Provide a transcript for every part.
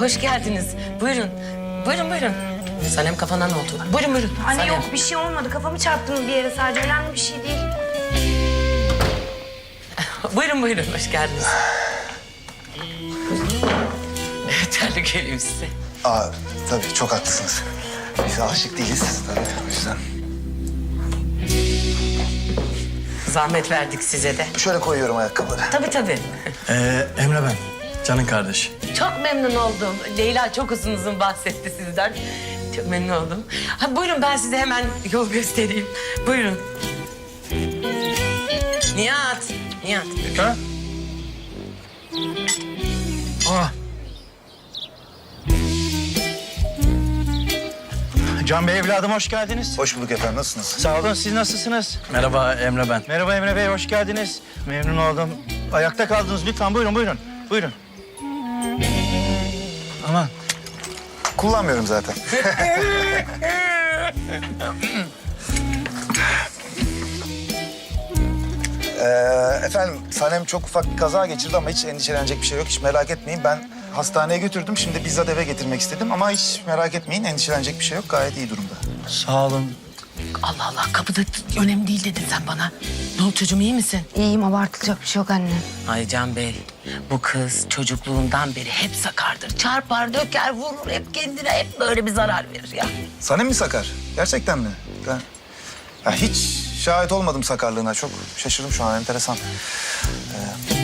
hoş geldiniz. Buyurun. Buyurun buyurun. Sanem kafana ne oldu? Buyurun buyurun. Anne Sanem. yok bir şey olmadı. Kafamı çarptım bir yere sadece. Önemli bir şey değil. Buyurun buyurun hoş geldiniz. Terli geleyim size. Aa, tabii çok haklısınız. Biz aşık değiliz tabii o yüzden. Zahmet verdik size de. Şöyle koyuyorum ayakkabıları. Tabii tabii. Ee, Emre ben. Can'ın kardeşi. Çok memnun oldum. Leyla çok uzun uzun bahsetti sizden. Çok memnun oldum. Ha, buyurun ben size hemen yol göstereyim. Buyurun. Nihat. Nihat. Ha? Aa. Can Bey evladım hoş geldiniz. Hoş bulduk efendim, nasılsınız? Sağ olun siz nasılsınız? Merhaba Emre ben. Merhaba Emre Bey hoş geldiniz. Memnun oldum. Ayakta kaldınız lütfen buyurun buyurun. Buyurun. Aman Kullanmıyorum zaten. Ee, efendim, Sanem çok ufak bir kaza geçirdi ama hiç endişelenecek bir şey yok. Hiç merak etmeyin. Ben hastaneye götürdüm. Şimdi bizzat eve getirmek istedim ama hiç merak etmeyin. Endişelenecek bir şey yok. Gayet iyi durumda. sağ olun. Allah Allah kapıda önemli değil dedin sen bana. Ne oldu çocuğum iyi misin? İyiyim abartılacak bir şey yok anne. Ay Can Bey, bu kız çocukluğundan beri hep sakardır. Çarpar, döker, vurur, hep kendine hep böyle bir zarar verir ya. Sanem mi sakar? Gerçekten mi? Ben ya hiç şahit olmadım sakarlığına. Çok şaşırdım şu an. Enteresan. Ee,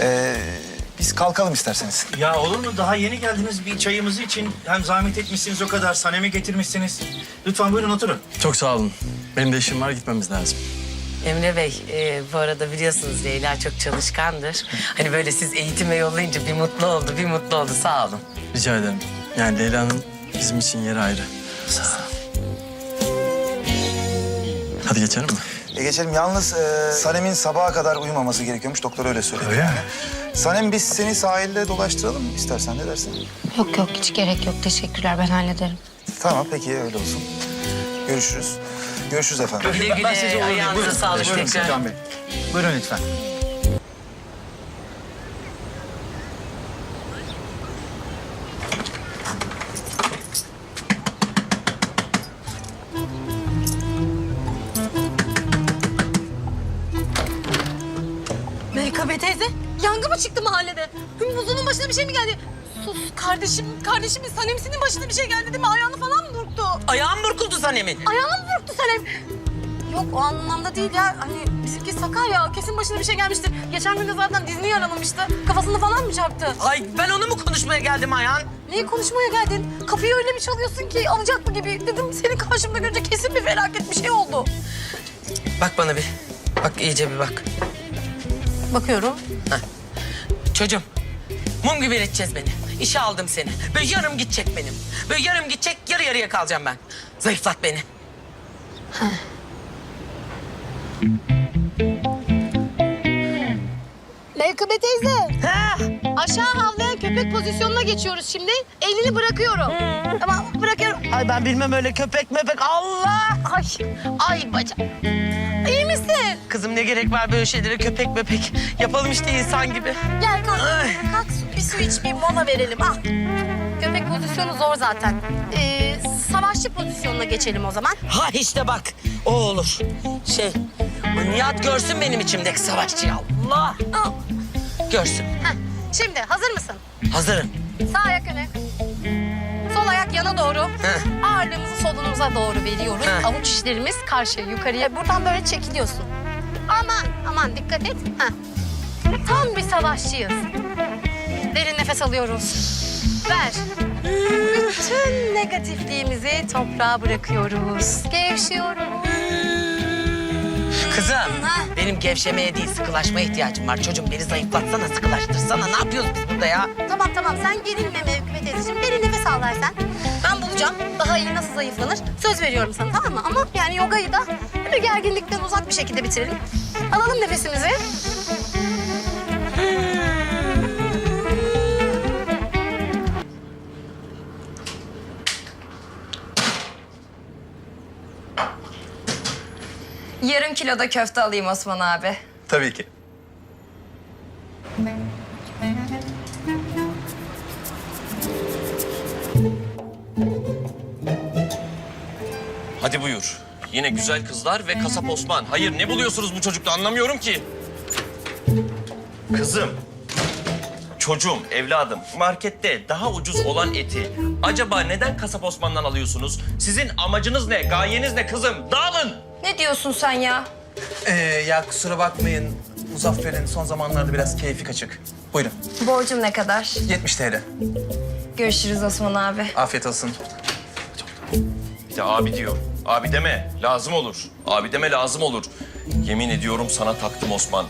ee, biz kalkalım isterseniz. Ya olur mu daha yeni geldiniz bir çayımızı için. Hem zahmet etmişsiniz o kadar Sanem'i getirmişsiniz. Lütfen buyurun oturun. Çok sağ olun. Benim de işim var gitmemiz lazım. Emre Bey, e, bu arada biliyorsunuz Leyla çok çalışkandır. Hani böyle siz eğitime yollayınca bir mutlu oldu, bir mutlu oldu. Sağ olun. Rica ederim. Yani Leyla'nın bizim için yeri ayrı. Sağ ol. Hadi geçelim mi? E geçelim. Yalnız e, Sanem'in sabaha kadar uyumaması gerekiyormuş. Doktor öyle söyledi. Öyle mi? Sanem biz seni sahilde dolaştıralım mı istersen ne dersin? Yok yok hiç gerek yok. Teşekkürler ben hallederim. Tamam peki öyle olsun. Görüşürüz. Görüşürüz efendim. Güle güle, Ben sizi uğurlayayım. ayağınıza Buyurun. sağlık Buyurun tekrar. Can Bey. Buyurun lütfen. Şey mi geldi? Sus, kardeşim, kardeşimin Sanem'sinin başına bir şey geldi değil mi? Ayağını falan mı burktu? Ayağım burkuldu Sanem'in. Ayağını mı burktu Sanem? Yok o anlamda değil ya. Hani bizimki sakar ya. Kesin başına bir şey gelmiştir. Geçen gün de zaten dizini yaralamıştı. Kafasını falan mı çarptı? Ay ben onu mu konuşmaya geldim Ayhan? Neyi konuşmaya geldin? Kapıyı öyle bir çalıyorsun ki alacak mı gibi. Dedim seni karşımda görünce kesin bir felaket bir şey oldu. Bak bana bir. Bak iyice bir bak. Bakıyorum. Çocuğum, mum gibi eriteceğiz beni. İşe aldım seni. Böyle yarım gidecek benim. Böyle yarım gidecek, yarı yarıya kalacağım ben. Zayıflat beni. Melkıbe teyze. Ha? Aşağı havlayan köpek pozisyonuna geçiyoruz şimdi. Elini bırakıyorum. Tamam bırakıyorum. Ay ben bilmem öyle köpek mepek. Allah! Ay, ay bacak. İyi misin? Kızım ne gerek var böyle şeylere köpek mepek. Yapalım işte insan gibi. Gel kalk. Ay. Kalk su iç bir mola verelim. Al. Köpek pozisyonu zor zaten. Ee, savaşçı pozisyonuna geçelim o zaman. Ha işte bak, o olur. Şey, bu Nihat görsün benim içimdeki savaşçıyı. Allah! Al. Görsün. Heh. Şimdi hazır mısın? Hazırım. Sağ ayak öne. Sol ayak yana doğru. Heh. Ağırlığımızı solunumuza doğru veriyoruz. Heh. Avuç içlerimiz karşıya yukarıya. Buradan böyle çekiliyorsun. Aman aman dikkat et. Heh. Tam bir savaşçıyız. Derin nefes alıyoruz. Ver. Bütün negatifliğimizi toprağa bırakıyoruz. Gevşiyoruz. Kızım, Ha. benim gevşemeye değil sıkılaşmaya ihtiyacım var. Çocuğum beni zayıflatsana, sıkılaştırsana. Ne yapıyoruz biz burada ya? Tamam tamam sen gerilme Mevkübe teyzeciğim. Derin nefes al versen. Ben bulacağım daha iyi nasıl zayıflanır. Söz veriyorum sana tamam mı? Ama yani yogayı da bir gerginlikten uzak bir şekilde bitirelim. Alalım nefesimizi. Yarım kilo da köfte alayım Osman abi. Tabii ki. Hadi buyur. Yine güzel kızlar ve kasap Osman. Hayır ne buluyorsunuz bu çocukta anlamıyorum ki. Kızım, çocuğum, evladım markette daha ucuz olan eti acaba neden kasap Osman'dan alıyorsunuz? Sizin amacınız ne, gayeniz ne kızım? Dağılın! Ne diyorsun sen ya? Ee, ya kusura bakmayın. Muzaffer'in son zamanlarda biraz keyfi kaçık. Buyurun. Borcum ne kadar? 70 TL. Görüşürüz Osman abi. Afiyet olsun. Ya abi diyor. Abi deme, lazım olur. Abi deme lazım olur. Yemin ediyorum sana taktım Osman.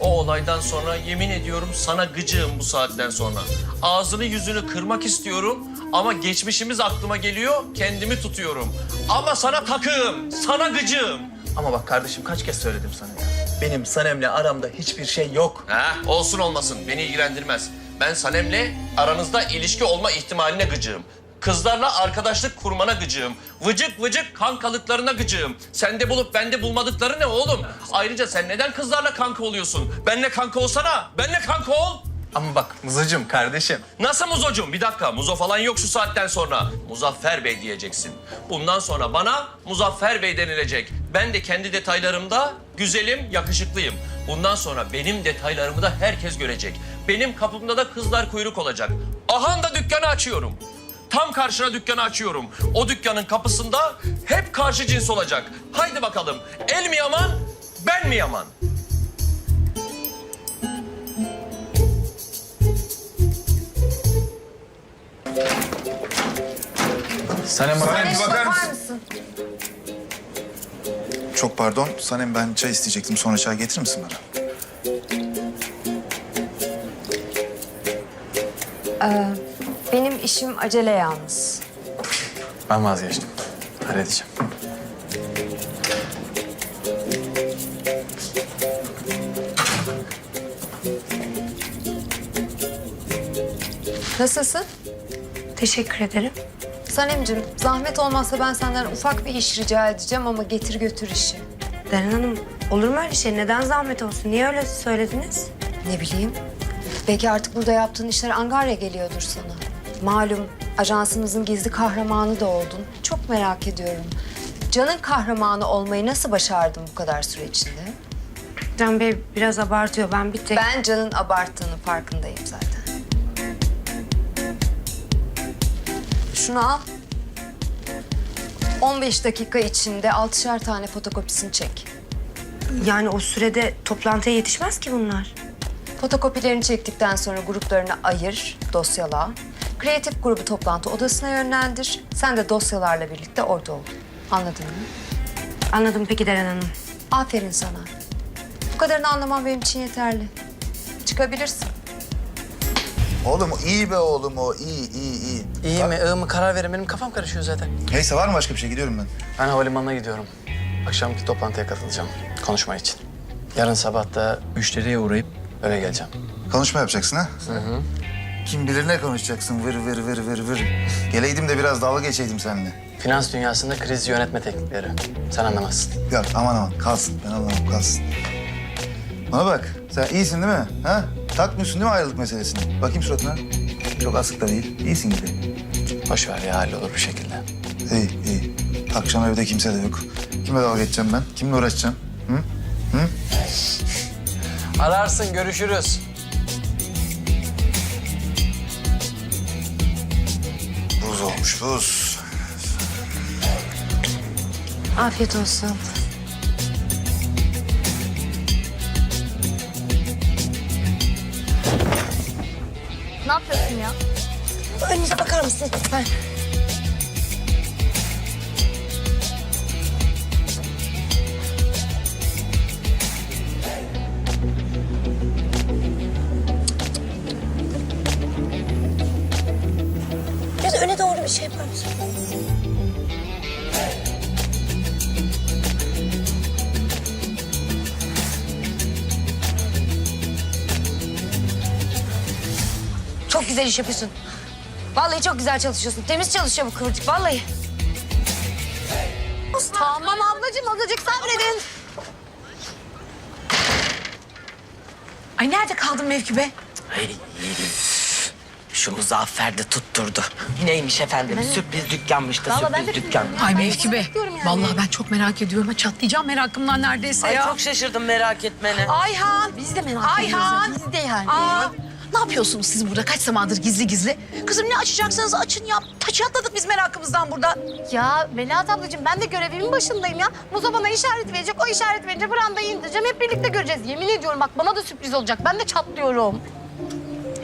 O olaydan sonra yemin ediyorum sana gıcığım bu saatten sonra. Ağzını yüzünü kırmak istiyorum ama geçmişimiz aklıma geliyor, kendimi tutuyorum. Ama sana takığım, sana gıcığım. Ama bak kardeşim kaç kez söyledim sana ya. Benim Sanem'le aramda hiçbir şey yok. Ha, olsun olmasın beni ilgilendirmez. Ben Sanem'le aranızda ilişki olma ihtimaline gıcığım. Kızlarla arkadaşlık kurmana gıcığım. Vıcık vıcık kankalıklarına gıcığım. Sende bulup bende bulmadıkları ne oğlum? Ayrıca sen neden kızlarla kanka oluyorsun? Benle kanka olsana. Benle kanka ol. Ama bak Mızıcım kardeşim. Nasıl Muzocuğum? Bir dakika. Muzo falan yok şu saatten sonra. Muzaffer Bey diyeceksin. Bundan sonra bana Muzaffer Bey denilecek. Ben de kendi detaylarımda güzelim, yakışıklıyım. Bundan sonra benim detaylarımı da herkes görecek. Benim kapımda da kızlar kuyruk olacak. Ahan da dükkanı açıyorum. Tam karşına dükkanı açıyorum. O dükkanın kapısında hep karşı cins olacak. Haydi bakalım. El mi yaman, ben mi yaman? Sanem bak. Sanem bir bakar mısın? mısın? Çok pardon. Sanem ben çay isteyecektim. Sonra çay getirir misin bana? Benim işim acele yalnız. Ben vazgeçtim. Halledeceğim. Nasılsın? Teşekkür ederim. Sanemcim, zahmet olmazsa ben senden ufak bir iş rica edeceğim ama getir götür işi. Deren Hanım olur mu öyle şey? Neden zahmet olsun? Niye öyle söylediniz? Ne bileyim. Belki artık burada yaptığın işler angarya geliyordur sana. Malum ajansımızın gizli kahramanı da oldun. Çok merak ediyorum. Can'ın kahramanı olmayı nasıl başardın bu kadar süre içinde? Can Bey biraz abartıyor. Ben bir tek... Ben Can'ın abarttığını farkındayım zaten. Şunu al. 15 dakika içinde altışar tane fotokopisini çek. Yani o sürede toplantıya yetişmez ki bunlar. Fotokopilerini çektikten sonra gruplarına ayır, dosyala. Kreatif grubu toplantı odasına yönlendir. Sen de dosyalarla birlikte orada ol. Anladın mı? Anladım peki Deren Hanım. Aferin sana. Bu kadarını anlamam benim için yeterli. Çıkabilirsin. Oğlum iyi be oğlum o. iyi iyi iyi. İyi mi, iyi mi karar verin. Benim kafam karışıyor zaten. Neyse var mı başka bir şey? Gidiyorum ben. Ben havalimanına gidiyorum. Akşamki toplantıya katılacağım. Konuşma için. Yarın sabah da müşteriye uğrayıp öyle geleceğim. Konuşma yapacaksın ha? Hı hı. Kim bilir ne konuşacaksın vır vır vır vır vır. Geleydim de biraz dalga geçeydim seninle. Finans dünyasında kriz yönetme teknikleri. Sen anlamazsın. Yok aman aman kalsın. Ben anlamam kalsın. Bana bak sen iyisin değil mi? Ha? Takmıyorsun değil mi ayrılık meselesini? Bakayım suratına. Çok asık da değil. İyisin gibi. Boş ver ya hallolur bir şekilde. İyi iyi. Akşam evde kimse de yok. Kime dalga geçeceğim ben? Kimle uğraşacağım? Hı? Ararsın, görüşürüz. Buz olmuş buz. Afiyet olsun. Ne yapıyorsun ya? Önünüze bakar mısınız lütfen? Biraz öne doğru bir şey yapar mısın? Güzel iş yapıyorsun. Vallahi çok güzel çalışıyorsun. Temiz çalışıyor bu kıvırcık vallahi. Tamam ablacığım azıcık sabredin. Ay nerede kaldın Mevki be? Şu Muzaffer de tutturdu. Neymiş efendim? Sürpriz dükkanmış da Vallahi ben sürpriz de dükkan. Ay Mevki Bey. Bekliyorum yani. Vallahi ben çok merak ediyorum. Ha, Çatlayacağım merakımdan neredeyse Ay ya. çok şaşırdım merak etmene. Ayhan. Biz de merak Ayhan. ediyoruz. Biz de yani. Aa, ne yapıyorsunuz siz burada? Kaç zamandır gizli gizli? Kızım ne açacaksanız açın ya. Taşı atladık biz merakımızdan burada. Ya Melahat ablacığım ben de görevimin başındayım ya. Muzo bana işaret verecek. O işaret verince brandayı indireceğim. Hep birlikte göreceğiz. Yemin ediyorum bak bana da sürpriz olacak. Ben de çatlıyorum.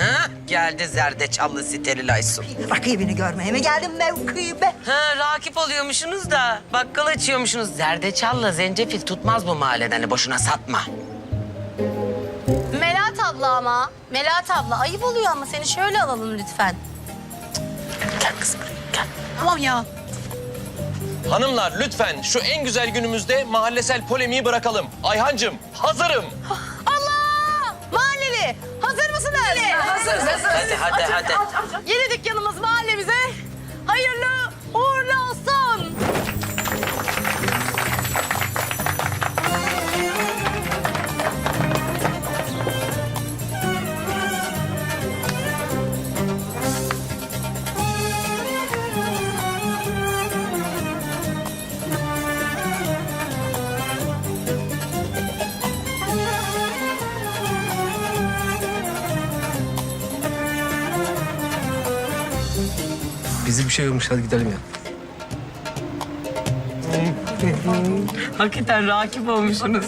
Ha, geldi zerdeçallı steril Aysun. Rakibini görmeye mi geldin mevkibe? Ha, rakip oluyormuşsunuz da bakkal açıyormuşsunuz. Zerdeçalla zencefil tutmaz bu mahalleden. Hani boşuna satma. Abla ama. Melahat abla ayıp oluyor ama seni şöyle alalım lütfen. Gel kızım buraya, gel. Tamam ya. Hanımlar lütfen şu en güzel günümüzde mahallesel polemiği bırakalım. Ayhancığım hazırım. Allah! Mahalleli hazır mısınız? Hazırız. Hadi hadi hadi. Yeni dükkanımız mahallemize hayırlı Bizi bir şey olmuş hadi gidelim ya. Hakikaten rakip olmuşsunuz.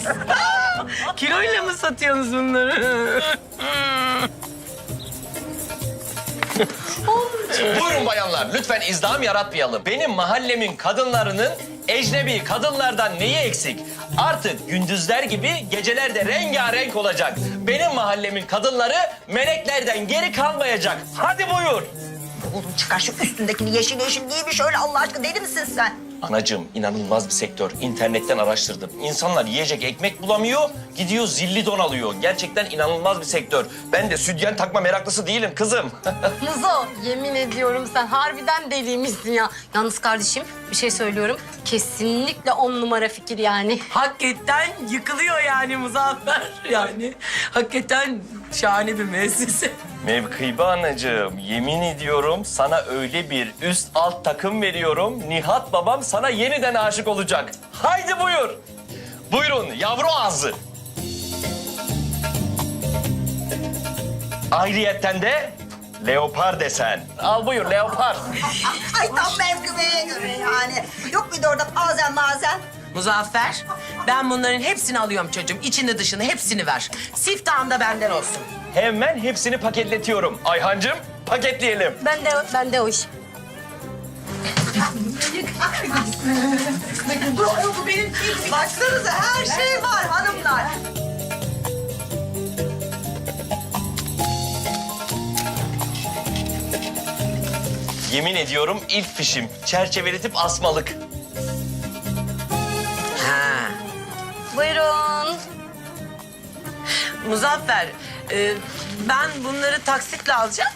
Kiloyla mı satıyorsunuz bunları? Buyurun bayanlar lütfen izdiham yaratmayalım. Benim mahallemin kadınlarının ecnebi kadınlardan neyi eksik? Artık gündüzler gibi geceler de rengarenk olacak. Benim mahallemin kadınları meleklerden geri kalmayacak. Hadi buyur. Oğlum çıkar şu üstündekini yeşil yeşil giymiş öyle Allah aşkına deli misin sen? Anacığım inanılmaz bir sektör. İnternetten araştırdım. İnsanlar yiyecek ekmek bulamıyor, gidiyor zilli don alıyor. Gerçekten inanılmaz bir sektör. Ben de sütyen takma meraklısı değilim kızım. Muzo yemin ediyorum sen harbiden deliymişsin ya. Yalnız kardeşim bir şey söylüyorum. Kesinlikle on numara fikir yani. Hakikaten yıkılıyor yani Muzaffer. Yani hakikaten şahane bir müessese. Mevkibe anacığım, yemin ediyorum sana öyle bir üst alt takım veriyorum. Nihat babam sana yeniden aşık olacak. Haydi buyur. Buyurun yavru ağzı. Ayrıyetten de leopar desen. Al buyur leopar. Ay tam mevkibeye göre yani. Yok bir de orada bazen bazen. Muzaffer, ben bunların hepsini alıyorum çocuğum. İçini dışını hepsini ver. Siftahın da benden olsun. Hemen hepsini paketletiyorum. Ayhancığım paketleyelim. Ben de ben de o iş. Bu benim Baksanıza her şey var hanımlar. Yemin ediyorum ilk fişim. Çerçeveletip asmalık. Muzaffer, e, ben bunları taksitle alacağım.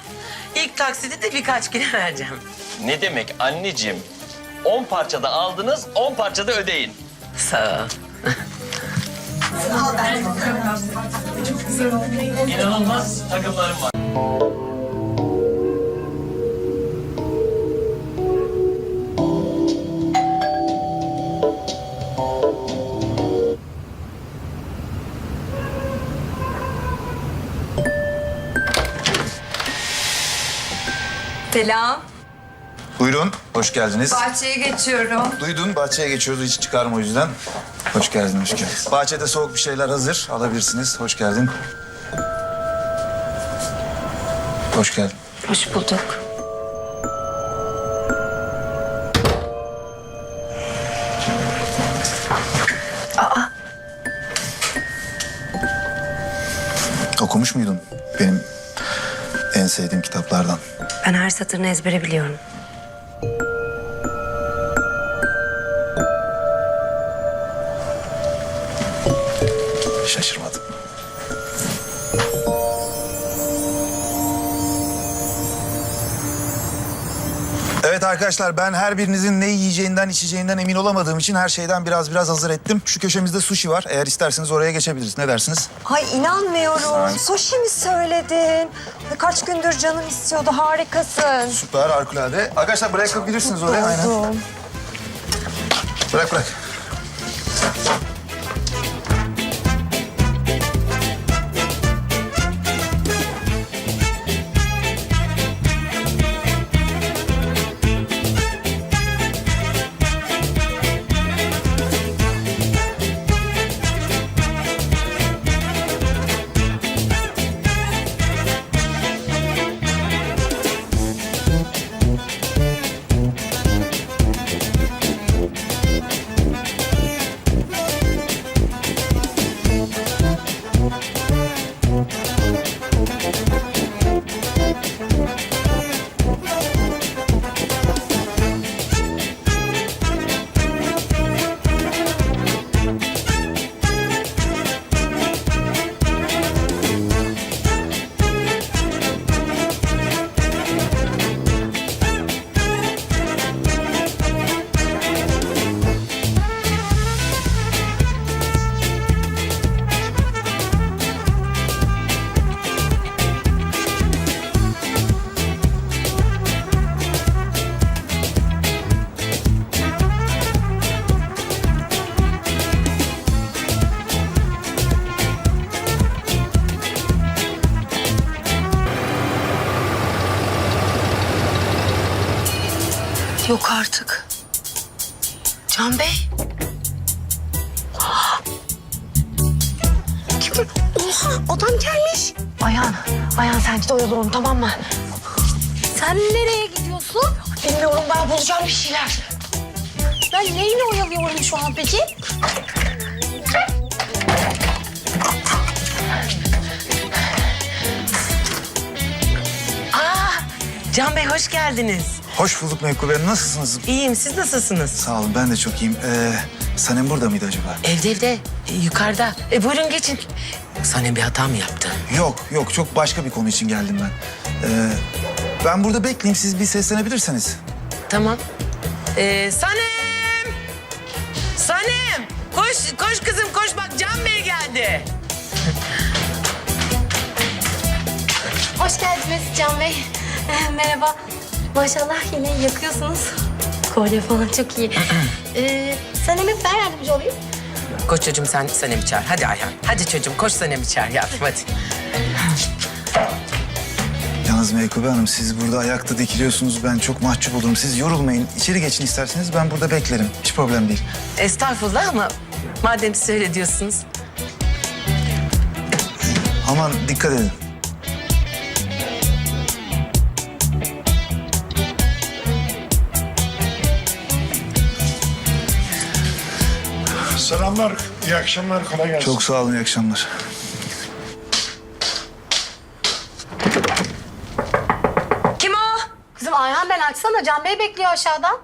İlk taksidi de birkaç güne vereceğim. Ne demek anneciğim? 10 parçada aldınız, 10 parçada ödeyin. Sağ ol. İnanılmaz takımlarım var. Selam. Buyurun, hoş geldiniz. Bahçeye geçiyorum. Duydun, bahçeye geçiyoruz. Hiç çıkarma o yüzden. Hoş geldin, hoş geldin. Bahçede soğuk bir şeyler hazır. Alabilirsiniz. Hoş geldin. Hoş geldin. Hoş bulduk. Okumuş muydun? Benim en sevdiğim kitaplardan. Ben her satırını ezbere biliyorum. Şaşırmadım. Evet arkadaşlar ben her birinizin ne yiyeceğinden içeceğinden emin olamadığım için her şeyden biraz biraz hazır ettim. Şu köşemizde sushi var. Eğer isterseniz oraya geçebiliriz. Ne dersiniz? Ay inanmıyorum. Sushi mi söyledin? Kaç gündür canım istiyordu. Harikasın. Süper harikulade. Arkadaşlar bırakabilirsiniz oraya. Aynen. Bırak bırak. Oha adam gelmiş. Ayhan, Ayhan sen git oyalı onu tamam mı? Sen nereye gidiyorsun? Bilmiyorum ben bulacağım bir şeyler. Ben neyle oyalıyorum şu an peki? Can Bey hoş geldiniz. Hoş bulduk Mevku Bey. Nasılsınız? İyiyim siz nasılsınız? Sağ olun ben de çok iyiyim. Ee, Sanem burada mıydı acaba? Evde evde e, yukarıda. E, buyurun geçin. Sanem bir hata mı yaptı? Yok yok çok başka bir konu için geldim ben. Ee, ben burada bekleyeyim siz bir seslenebilirseniz. Tamam. Ee, Sanem! Sanem! Koş, koş kızım koş bak Can Bey geldi. Hoş geldiniz Can Bey. Eh, Merhaba. Maşallah yine yakıyorsunuz. Kolye falan çok iyi. ee, Sanem'e ben yardımcı olayım. Koş çocuğum sen Sanem'i çağır. Hadi Ayhan. Hadi çocuğum koş Sanem'i çağır yavrum hadi. Yalnız Meykube Hanım siz burada ayakta dikiliyorsunuz. Ben çok mahcup olurum. Siz yorulmayın. İçeri geçin isterseniz ben burada beklerim. Hiç problem değil. Estağfurullah ama madem siz öyle diyorsunuz. Aman dikkat edin. Selamlar, iyi akşamlar, kolay gelsin. Çok sağ olun. iyi akşamlar. Kim o? Kızım Ayhan ben açsana. Can Bey bekliyor aşağıdan.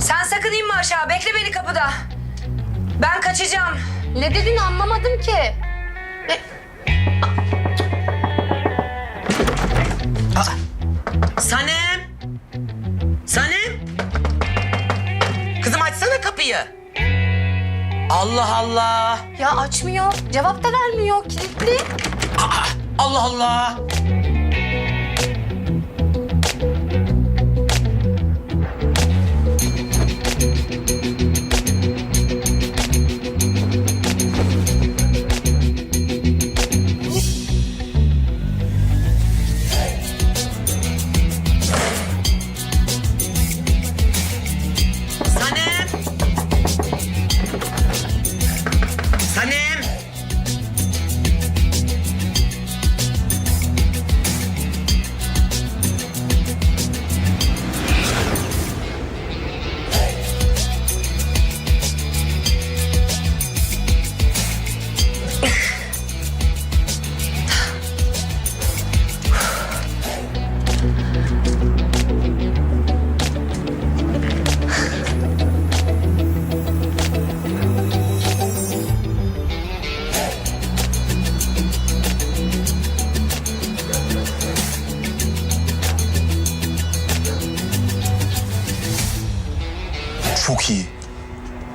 Sen sakın inme aşağı. Bekle beni kapıda. Ben kaçacağım. Ne dediğini anlamadım ki. E, Sanem! Sanem! Allah Allah! ya açmıyor. Cevap da vermiyor. Kilitli. Allah Allah!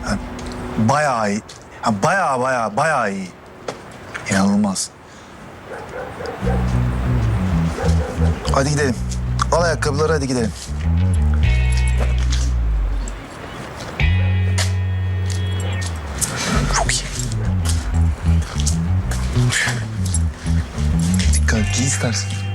Ha, bayağı iyi. Ha, bayağı bayağı bayağı iyi. İnanılmaz. Hadi gidelim. Al ayakkabıları hadi gidelim. Çok iyi. Dikkat giy istersen.